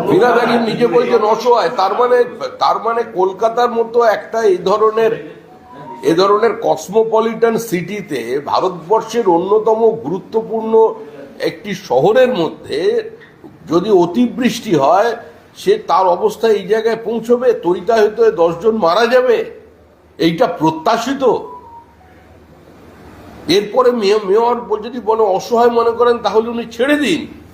বিনা দাঁড়িয়ে নিজে বলছেন অসহায়। তার মানে তার মানে কলকাতার মতো একটা এই ধরনের, এ ধরনের কসমোপলিটন সিটিতে ভারতবর্ষের অন্যতম গুরুত্বপূর্ণ একটি শহরের মধ্যে যদি অতিবৃষ্টি হয়, সে তার অবস্থা এই জায়গায় পৌঁছবে? তরিতাহত হয়ে দশজন মারা যাবে? এইটা প্রত্যাশিত? এরপরে মেয়- মেয়র যদি বলে অসহায় মনে করেন, তাহলে উনি ছেড়ে দিন।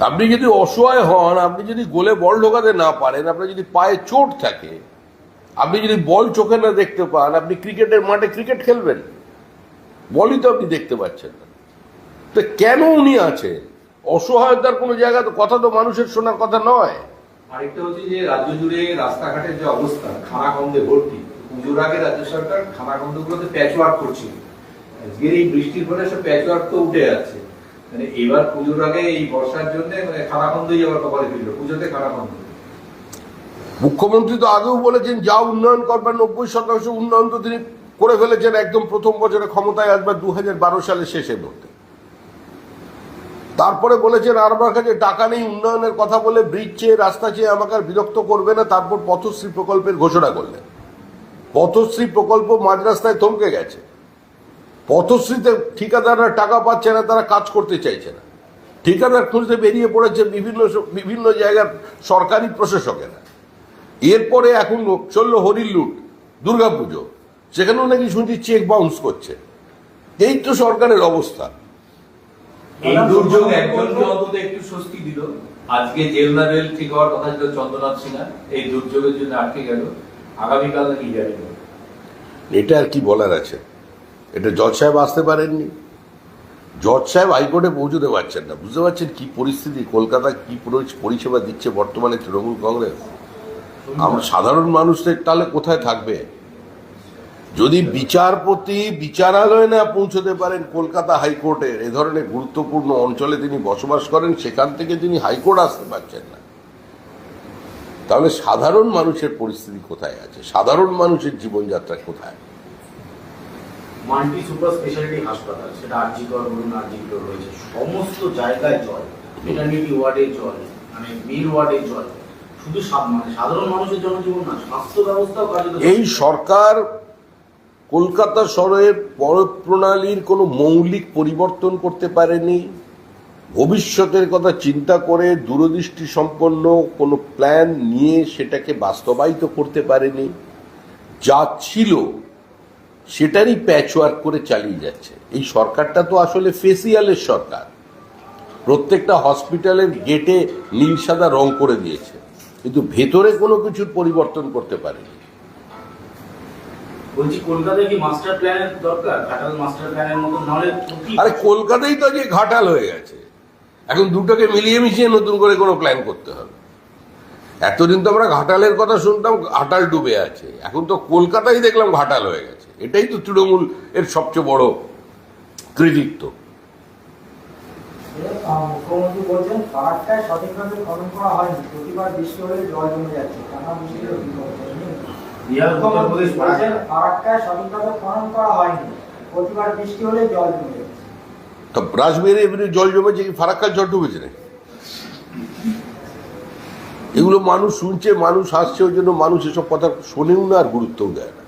আপনি যদি অসহায় হন, আপনি যদি গোলে বল ঢোকাতে না পারেন, আপনার যদি পায়ে চোট থাকে, আপনি যদি বল চোখে না দেখতে পান, আপনি ক্রিকেটের মাঠে ক্রিকেট খেলবেন। বলই তো আপনি দেখতে পাচ্ছেন না। তো কেন উনি আছেন? অসহায়তার কোনো জায়গা তো, কথা তো মানুষের শোনার কথা নয়। আরেকটা হচ্ছে যে রাজ্য জুড়ে রাস্তাঘাটের যে অবস্থা, খানাখন্দে ভর্তি, পুজোর আগে রাজ্য সরকার খানাখন্দ গুলোতে প্যাচ করছিল। আজকের এই বৃষ্টির ফলে সব প্যাচ ওয়ার্ক তো উঠে যাচ্ছে। মানে এবার পুজোর আগে এই বর্ষার জন্য মানে খানাখন্দই আবার কপালে ফিরলো, পুজোতে খানাখন্দ মুখ্যমন্ত্রী তো আগেও বলেছেন, যা উন্নয়ন করবেন নব্বই শতাংশ উন্নয়ন তো তিনি করে ফেলেছেন, একদম প্রথম বছরে ক্ষমতায় আসবে দু বারো সালের শেষের মধ্যে তারপরে বলেছেন, আর আমার কাছে টাকা নেই, উন্নয়নের কথা বলে ব্রিজ চেয়ে, রাস্তা চেয়ে আমাকে আর বিরক্ত করবে না, তারপর পথশ্রী প্রকল্পের ঘোষণা করলেন। পথশ্রী প্রকল্প মাঝ রাস্তায় থমকে গেছে। পথশ্রীতে ঠিকাদাররা টাকা পাচ্ছে না তারা কাজ করতে চাইছে না। ঠিকাদার খুঁজতে বেরিয়ে পড়েছে বিভিন্ন বিভিন্ন জায়গার সরকারি প্রশাসকেরা। এরপরে এখন চলল হরির লুট দুর্গাপুজো সেখানেও নাকি শুনছি চেক বাউন্স করছে। এই তো সরকারের অবস্থা। এই দুর্যোগ একজনকে অন্তত একটু স্বস্তি দিল। আজকে রেল ঠিক হওয়ার কথা ছিল চন্দ্রনাথ সিনহা এই দুর্যোগের জন্য আটকে গেল। আগামীকাল নাকি হিয়ারিং এটা আর কি বলার আছে? এটা জজ সাহেব আসতে পারেননি। জজ সাহেব হাইকোর্টে পৌঁছতে পারছেন না। বুঝতে পারছেন কি পরিস্থিতি? কলকাতা কি পরিষেবা দিচ্ছে বর্তমানে তৃণমূল কংগ্রেস? আমরা সাধারণ মানুষদের তাহলে কোথায় থাকবে? যদি বিচারপতি বিচারালয়ে না পৌঁছতে পারেন কলকাতা হাইকোর্টের, এ ধরনের গুরুত্বপূর্ণ অঞ্চলে তিনি বসবাস করেন, সেখান থেকে তিনি হাইকোর্ট আসতে পারছেন না। তাহলে সাধারণ মানুষের পরিস্থিতি কোথায় আছে? সাধারণ মানুষের জীবনযাত্রা কোথায়? মাল্টি সুপার স্পেশালিটি হাসপাতাল, সেটা আরজিকর বলুন আরজিকর রয়েছে। সমস্ত জায়গায় জল মেটার্নিটি ওয়ার্ডে জল মানে মিল ওয়ার্ডে জল। শুধু মানে সাধারণ মানুষের জনজীবন না, স্বাস্থ্য ব্যবস্থাও কার্যত এই সরকার কলকাতা শহরের পরব প্রণালীর কোনো মৌলিক পরিবর্তন করতে পারেনি। ভবিষ্যতের কথা চিন্তা করে দূরদৃষ্টি সম্পন্ন কোনো প্ল্যান নিয়ে সেটাকে বাস্তবায়িত করতে পারেনি। যা ছিল সেটারই প্যাচওয়ার্ক করে চালিয়ে যাচ্ছে। এই সরকারটা তো আসলে ফেসিয়ালের সরকার। প্রত্যেকটা হসপিটালের গেটে নীল সাদা রং করে দিয়েছে। কিন্তু ভেতরে কোনো কিছুর পরিবর্তন করতে পারেনি। কলকাতায় আরে কলকাতাই তো যে ঘাটাল হয়ে গেছে। এখন দুটোকে মিলিয়ে মিশিয়ে নতুন করে কোনো প্ল্যান করতে হবে। এতদিন তো আমরা ঘাটালের কথা শুনতাম ঘাটাল ডুবে আছে। এখন তো কলকাতাই দেখলাম ঘাটাল হয়ে গেছে। এটাই তো তৃণমূল এর সবচেয়ে বড় কৃতিত্ব। আহ, মুখ্যমন্ত্রী বলছেন পাহাড়টায় সঠিকভাবে খনন করা হয়নি। প্রতিবার বৃষ্টি হলে জল জমে যাচ্ছে। টানা বৃষ্টির অভিযোগ বিহার উত্তরপ্রদেশ মুখ্যমন্ত্রী বলছেন পাহাড়টায় সঠিকভাবে খনন করা হয়নি। প্রতিবার বৃষ্টি হলে জল জমে যাচ্ছে। তা রাজমেরে এমনি জল জমেছে কি? ফারাক্কার জল ডুবেছে নাকি? এগুলো মানুষ শুনছে মানুষ হাসছে ওই জন্য মানুষ এসব কথা শোনেও না আর গুরুত্বও দেয় না।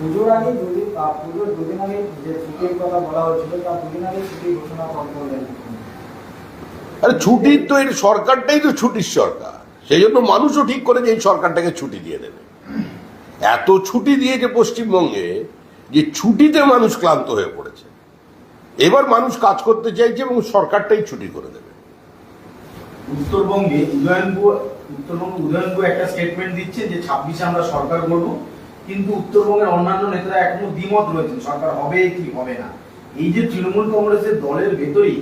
পুজোর আগে দুদিন পুজোর দুদিন আগে যে ছুটির কথা বলা হয়েছিল তার দুদিন আগে ছুটি ঘোষণা করলেন। আরে ছুটির তো এর সরকারটাই তো ছুটির সরকার। সেই জন্য মানুষও ঠিক করে যে এই সরকারটাকে ছুটি দিয়ে দেবে। এত ছুটি দিয়েছে পশ্চিমবঙ্গে যে ছুটিতে মানুষ ক্লান্ত হয়ে পড়েছে। এবার মানুষ কাজ করতে চাইছে এবং সরকারটাই ছুটি করে দেবে। উত্তরবঙ্গে উদয়নপুর উত্তরবঙ্গে উদয়নপুর একটা স্টেটমেন্ট দিচ্ছে যে ছাব্বিশে আমরা সরকার করব কিন্তু উত্তরবঙ্গের অন্যান্য নেতারা এখনও দ্বিমত রয়েছেন, সরকার হবে কি হবে না। এই যে তৃণমূল কংগ্রেসের দলের ভেতরেই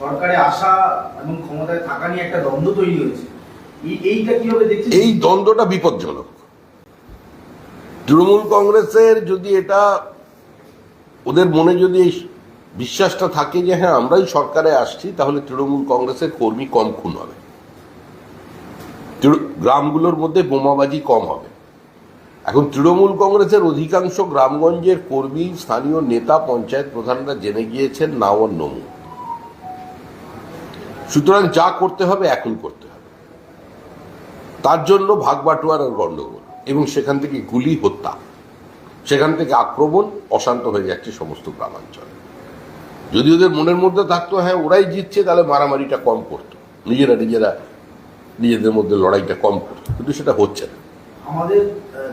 সরকারে আসা এবং ক্ষমতায় থাকা নিয়ে একটা দ্বন্দ্ব তৈরি হয়েছে, এই এইটা কীভাবে দেখছেন? এই দ্বন্দ্বটা বিপজ্জনক। তৃণমূল কংগ্রেসের যদি এটা, ওদের মনে যদি এই বিশ্বাসটা থাকে যে হ্যাঁ আমরাই সরকারে আসছি, তাহলে তৃণমূল কংগ্রেসের কর্মী কম খুন হবে। গ্রামগুলোর মধ্যে বোমাবাজি কম হবে। এখন তৃণমূল কংগ্রেসের অধিকাংশ গ্রামগঞ্জের কর্মী, স্থানীয় নেতা, পঞ্চায়েত প্রধানরা জেনে গিয়েছেন নাওয়ার নমু। সুতরাং যা করতে হবে, এখন করতে হবে। তার জন্য ভাগবাটোয়ারার গণ্ডগোল এবং সেখান থেকে গুলি, হত্যা। সেখান থেকে আক্রমণ, অশান্ত হয়ে যাচ্ছে সমস্ত গ্রামাঞ্চলে। যদি ওদের মনের মধ্যে থাকতো হ্যাঁ ওরাই জিতছে, তাহলে মারামারিটা কম করতো। নিজেরা নিজেরা নিজেদের মধ্যে লড়াইটা কম করতো। কিন্তু সেটা হচ্ছে না। আমাদের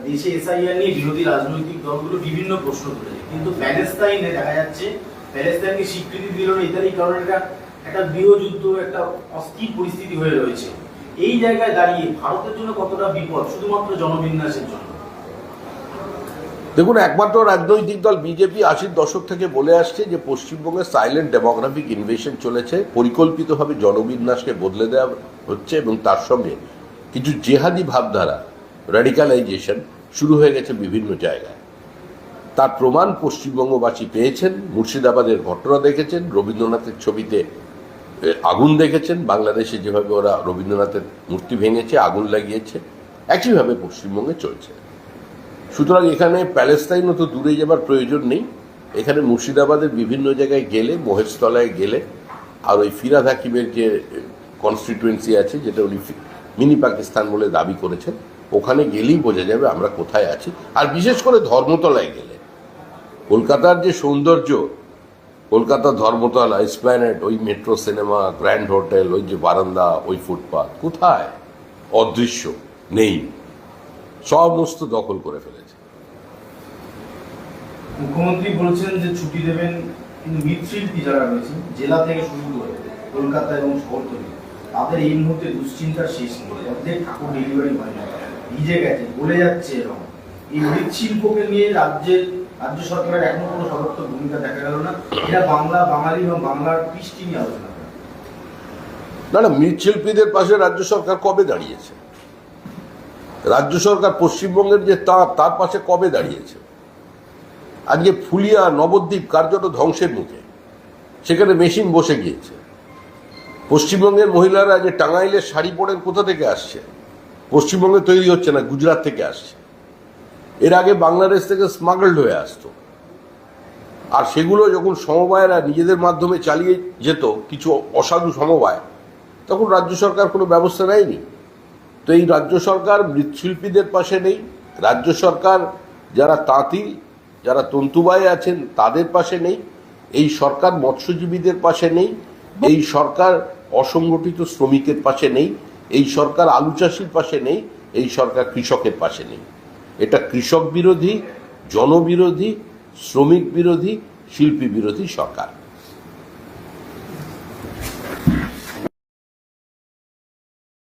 দেশে এসআইআর নিয়ে বিরোধী রাজনৈতিক দলগুলো বিভিন্ন প্রশ্ন তুলেছে। কিন্তু প্যালেস্তাইনে দেখা যাচ্ছে, প্যালেস্তাইনকে স্বীকৃতি দিল না ইত্যাদি কারণে একটা একটা গৃহযুদ্ধ, একটা অস্থির পরিস্থিতি হয়ে রয়েছে। এই জায়গায় দাঁড়িয়ে ভারতের জন্য কতটা বিপদ? শুধুমাত্র জনবিন্যাসের জন্য। দেখুন, একমাত্র রাজনৈতিক দল বিজেপি আশির দশক থেকে বলে আসছে যে পশ্চিমবঙ্গে সাইলেন্ট ডেমোগ্রাফিক ইনভেশন চলেছে, পরিকল্পিতভাবে জনবিন্যাসকে বদলে দেওয়া হচ্ছে এবং তার সঙ্গে কিছু জেহাদি ভাবধারা র্যাডিকালাইজেশন শুরু হয়ে গেছে বিভিন্ন জায়গায়। তার প্রমাণ পশ্চিমবঙ্গবাসী পেয়েছেন, মুর্শিদাবাদের ঘটনা দেখেছেন, রবীন্দ্রনাথের ছবিতে আগুন দেখেছেন, বাংলাদেশে যেভাবে ওরা রবীন্দ্রনাথের মূর্তি ভেঙেছে, আগুন লাগিয়েছে, একইভাবে পশ্চিমবঙ্গে চলছে। সুতরাং এখানে প্যালেস্তাইনও তো দূরে যাবার প্রয়োজন নেই। এখানে মুর্শিদাবাদের বিভিন্ন জায়গায় গেলে, মহেশতলায় গেলে, আর ওই ফিরাদ হাকিমের যে কনস্টিটুয়েন্সি আছে, যেটা উনি মিনি পাকিস্তান বলে দাবি করেছেন ওখানে গেলেই বোঝা যাবে আমরা কোথায় আছি। আর বিশেষ করে ধর্মতলায় গেলে। কলকাতার যে সৌন্দর্য, কলকাতা ধর্মতলা এসপ্ল্যানেড ওই মেট্রো সিনেমা গ্র্যান্ড হোটেল ওই যে বারান্দা, ওই ফুটপাথ কোথায়? অদৃশ্য, নেই। সমস্ত দখল করে ফেলেছে। মুখ্যমন্ত্রী বলেছেন যে ছুটি দেবেন, কিন্তু মৃৎশিল্পী যারা রয়েছে, জেলা থেকে শুরু করে কলকাতা এবং শহরতলি তাদের এই মুহূর্তে দুশ্চিন্তার শেষ নেই। অর্ধেক ঠাকুর ডেলিভারি হয় না ভিজে গেছে, গলে যাচ্ছে এরকম। এই মৃৎশিল্পকে নিয়ে রাজ্যের, রাজ্য সরকারের এখনও কোনো সদর্থক ভূমিকা দেখা গেল না। এটা বাংলা, বাঙালি এবং বাংলার কৃষ্টি নিয়ে আলোচনা না না মৃৎশিল্পীদের পাশে রাজ্য সরকার কবে দাঁড়িয়েছে? রাজ্য সরকার পশ্চিমবঙ্গের যে তাঁত তার পাশে কবে দাঁড়িয়েছে? আজকে ফুলিয়া, নবদ্বীপ কার্যত ধ্বংসের মুখে। সেখানে মেশিন বসে গিয়েছে। পশ্চিমবঙ্গের মহিলারা যে টাঙ্গাইলের শাড়ি পরেন কোথা থেকে আসছে? পশ্চিমবঙ্গে তৈরি হচ্ছে না, গুজরাট থেকে আসছে। এর আগে বাংলাদেশ থেকে স্মাগলড হয়ে আসতো। আর সেগুলো যখন সমবায়রা নিজেদের মাধ্যমে চালিয়ে যেত, কিছু অসাধু সমবায়, তখন রাজ্য সরকার কোনো ব্যবস্থা নেয়নি। তো এই রাজ্য সরকার মৃৎশিল্পীদের পাশে নেই। রাজ্য সরকার যারা তাঁতি, যারা তন্তুবায় আছেন, তাদের পাশে নেই। এই সরকার মৎস্যজীবীদের পাশে নেই। এই সরকার অসংগঠিত শ্রমিকের পাশে নেই। এই সরকার আলু চাষির পাশে নেই, এই সরকার কৃষকের পাশে নেই। এটা কৃষক বিরোধী, জনবিরোধী, শ্রমিক বিরোধী, শিল্পী বিরোধী সরকার।